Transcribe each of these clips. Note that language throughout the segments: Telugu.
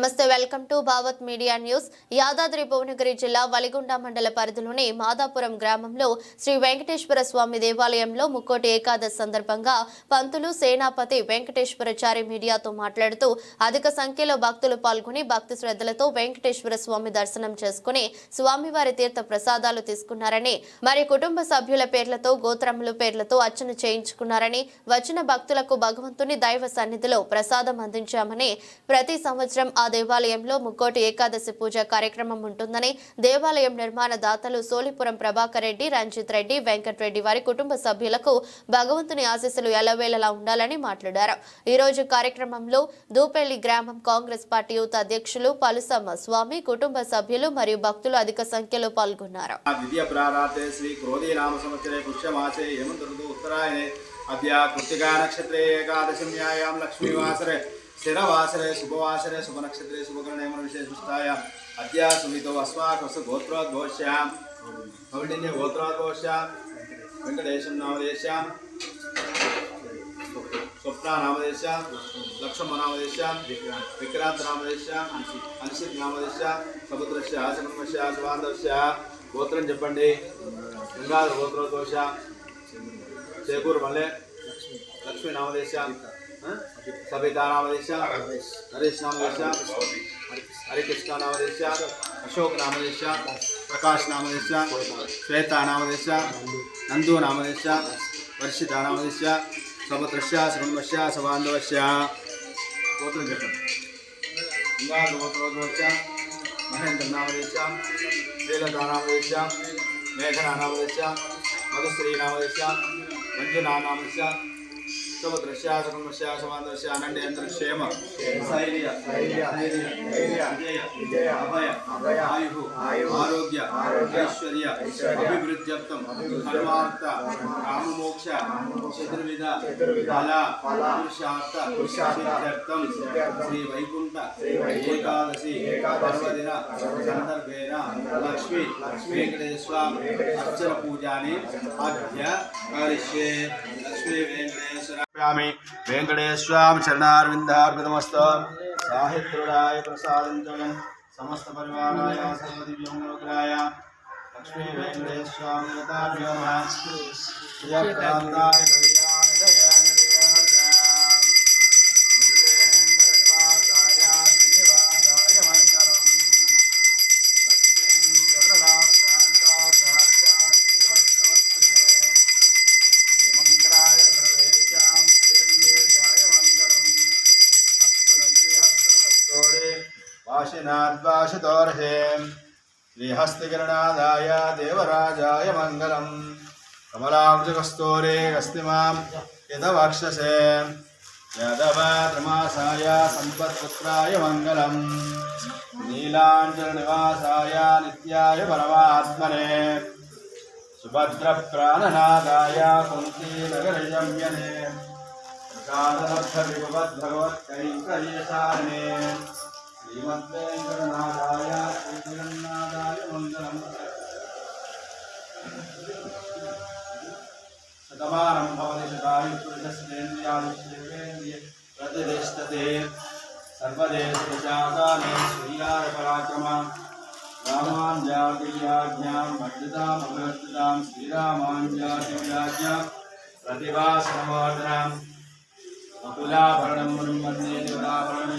నమస్తే welcome to Bhavat media news. Yadadri Bhuvanagiri జిల్లా వలిగొండ మండల పరిధిలోని మాదాపురం గ్రామంలో శ్రీ వెంకటేశ్వర స్వామి దేవాలయంలో ముక్కోటి ఏకాదశి సందర్భంగా పంతులు సేనాపతి వెంకటేశ్వరచారి మీడియాతో మాట్లాడుతూ అధిక సంఖ్యలో భక్తులు పాల్గొని భక్తి శ్రద్ధలతో వెంకటేశ్వర స్వామి దర్శనం చేసుకుని స్వామివారి తీర్థ ప్రసాదాలు తీసుకున్నారని మరి కుటుంబ సభ్యుల పేర్లతో గోత్రముల పేర్లతో అర్చన చేయించుకున్నారని వచ్చిన భక్తులకు భగవంతుని దైవ సన్నిధిలో ప్రసాదం అందించామని ప్రతి సంవత్సరం ఆ దేవాలయంలో ముక్కోటి ఏకాదశి పూజ కార్యక్రమం ఉంటుందని దేవాలయం నిర్మాణ దాతలు సోలిపురం ప్రభాకర్ రెడ్డి రంజిత్ రెడ్డి వెంకటరెడ్డి వారి కుటుంబ సభ్యులకు భగవంతుని ఆశీస్సులు ఎలవేళలా ఉండాలని మాట్లాడారు. ఈ రోజు కార్యక్రమంలో దూపెల్లి గ్రామం కాంగ్రెస్ పార్టీ యూత్ అధ్యక్షులు పలుసమ్మ స్వామి కుటుంబ సభ్యులు మరియు భక్తులు అధిక సంఖ్యలో పాల్గొన్నారు. అద్య కృతికా నక్షత్రే లక్ష్మీవాసరే. స్థిరవాసరే శుభవాసరే శుభనక్షత్రే శుభకరణేమ విశేషిష్టాయ అద్య సుమితో అస్మాకస్ గోత్రోద్ఘోష్యాం కౌండిన్య గోత్రోద్ఘోష్యాం వెంకటేశం నామదేశ్యాం స్వప్న నామదేశ్యాం లక్ష్మ నామదేశ్యాం విక్రాంత్ నామదేశ్యాం అనిషిత్ నామదేశ్యాం సముద్రస్య ఆచరణస్య శివాంతస్య గోత్రం చెప్పండి గంగాధర గోత్రోద్ఘోష చేకూరు మల్లె లక్ష్మీ నామదేశ సబితా నామదేశ నరేష్ నామదేశ హరికృష్ణ నామదేశ అశోక్ నామదేశ ప్రకాష్ నామదేశ శ్వేత నామదేశ నందు నామదేశ వర్షిత నామదేశ సముద్రస్య సుగంధస్య సబాంధవస్య గోత్రం చెప్పండి గంగాధర గోత్రోదోష మహేంద్ర నామదేశ శ్రీలంకా నామదేశ మేఘనా నామదేశ మధుశ్రీ నామదేశ మంజునా నామదేశ సుభద్రస్య సుగంధస్య సమాంధస్య అనండి అందరి క్షేమ స్థైర్య ధైర్య విజయ అభయ అభయ ఆయు ఆరోగ్య ఐశ్వర్య అభివృద్ధ్యర్థం ధర్మార్థ కామమోక్ష చతుర్విధ ఫల పురుషార్థ శ్రీ వైకుంఠ ఏకాదశి పర్వదిన సందర్భేన లక్ష్మీ వెంకటేశ్వర అర్చన పూజాని అద్య కరిష్యే లక్ష్మీ వెంకటేశ్వర వెంకటేశ్వరం చరణారవిందార్పితమస్త సాహిత్రుడాయ ప్రసాదించడం సమస్త పరివారాయ సర్వదివ్యోగ్రాయ లక్ష్మీ వెంకటేశ్వామి వాసినాద్వాసితోర్హే శ్రీహస్తికిరణాదాయ దేవరాజాయ మంగళం కమలాంజకస్తోరే అస్తిమాం యథవక్షసే యదవాద్రమాసాయ సంపత్పుత్రాయ మంగళం నీలాంజలనివాసాయ నిత్యాయ పరమాత్మనే సుభద్రప్రాణనాదాయ కుంతీనగరయమ్యనే కుంతీనగరజమ్యనే श्रीमद्वेङ्कटनाथाय श्रीजगन्नाथाय मङ्गलम् शतमानं भवति शतायुपुरुषस्तेन्द्रियादिश्रेवेन्द्रिय प्रतिष्ठते सर्वदेशशाकाले श्रीयारपराक्रमा रामां जातिव्याज्ञां भर्जितामभर्जितां श्रीरामां जातिव्याज्ञां प्रतिभासंवर्धनां बकुलाभरणं ब्रह्मण्ये देवराभरणं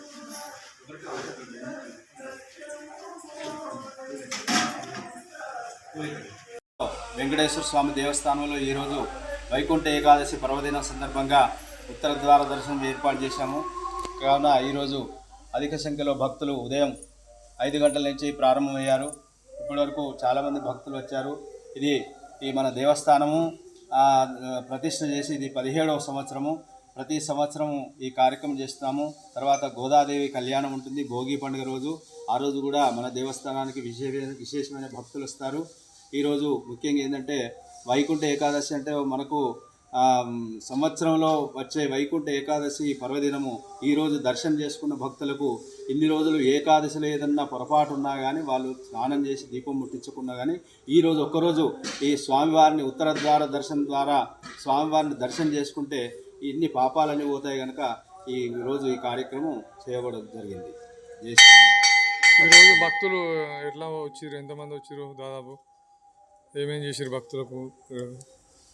వెంకటేశ్వర స్వామి దేవస్థానంలో ఈరోజు వైకుంఠ ఏకాదశి పర్వదినం సందర్భంగా ఉత్తర ద్వార దర్శనం ఏర్పాటు చేశాము. కావున ఈరోజు అధిక సంఖ్యలో భక్తులు ఉదయం ఐదు గంటల నుంచి ప్రారంభమయ్యారు. ఇప్పటివరకు చాలామంది భక్తులు వచ్చారు. ఇది ఈ మన దేవస్థానము ప్రతిష్ట చేసి ఇది పదిహేడవ సంవత్సరము. ప్రతి సంవత్సరం ఈ కార్యక్రమం చేస్తున్నాము. తర్వాత గోదాదేవి కళ్యాణం ఉంటుంది. భోగి పండుగ రోజు. ఆ రోజు కూడా మన దేవస్థానానికి విశేష విశేషమైన భక్తులు వస్తారు. ఈరోజు ముఖ్యంగా ఏంటంటే వైకుంఠ ఏకాదశి అంటే మనకు సంవత్సరంలో వచ్చే వైకుంఠ ఏకాదశి పర్వదినము ఈరోజు దర్శనం చేసుకున్న భక్తులకు ఇన్ని రోజులు ఏకాదశిలో ఏదన్నా పొరపాటు ఉన్నా కానీ వాళ్ళు స్నానం చేసి దీపం ముట్టించుకున్నా కానీ ఈరోజు ఒక్కరోజు ఈ స్వామివారిని ఉత్తర ద్వార దర్శనం ద్వారా స్వామివారిని దర్శనం చేసుకుంటే ఇన్ని పాపాలన్నీ పోతాయి కనుక ఈ రోజు ఈ కార్యక్రమం చేయబడడం జరిగింది. ఈరోజు భక్తులు ఎట్లా వచ్చారు ఎంతమంది వచ్చారు దాదాపు? ఏమేం చేసిర్రు భక్తులకు?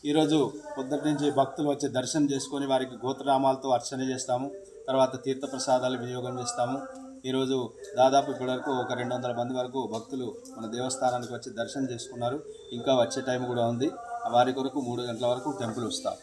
ఈరోజు పొద్దుటి నుంచి భక్తులు వచ్చి దర్శనం చేసుకొని వారికి గోత్రనామాలతో అర్చన చేస్తాము. తర్వాత తీర్థప్రసాదాలు వినియోగం చేస్తాము. ఈరోజు దాదాపు ఇప్పటివరకు ఒక రెండు వందల మంది వరకు భక్తులు మన దేవస్థానానికి వచ్చి దర్శనం చేసుకున్నారు. ఇంకా వచ్చే టైం కూడా ఉంది. వారి కొరకు మూడు గంటల వరకు టెంపుల్ వస్తాం.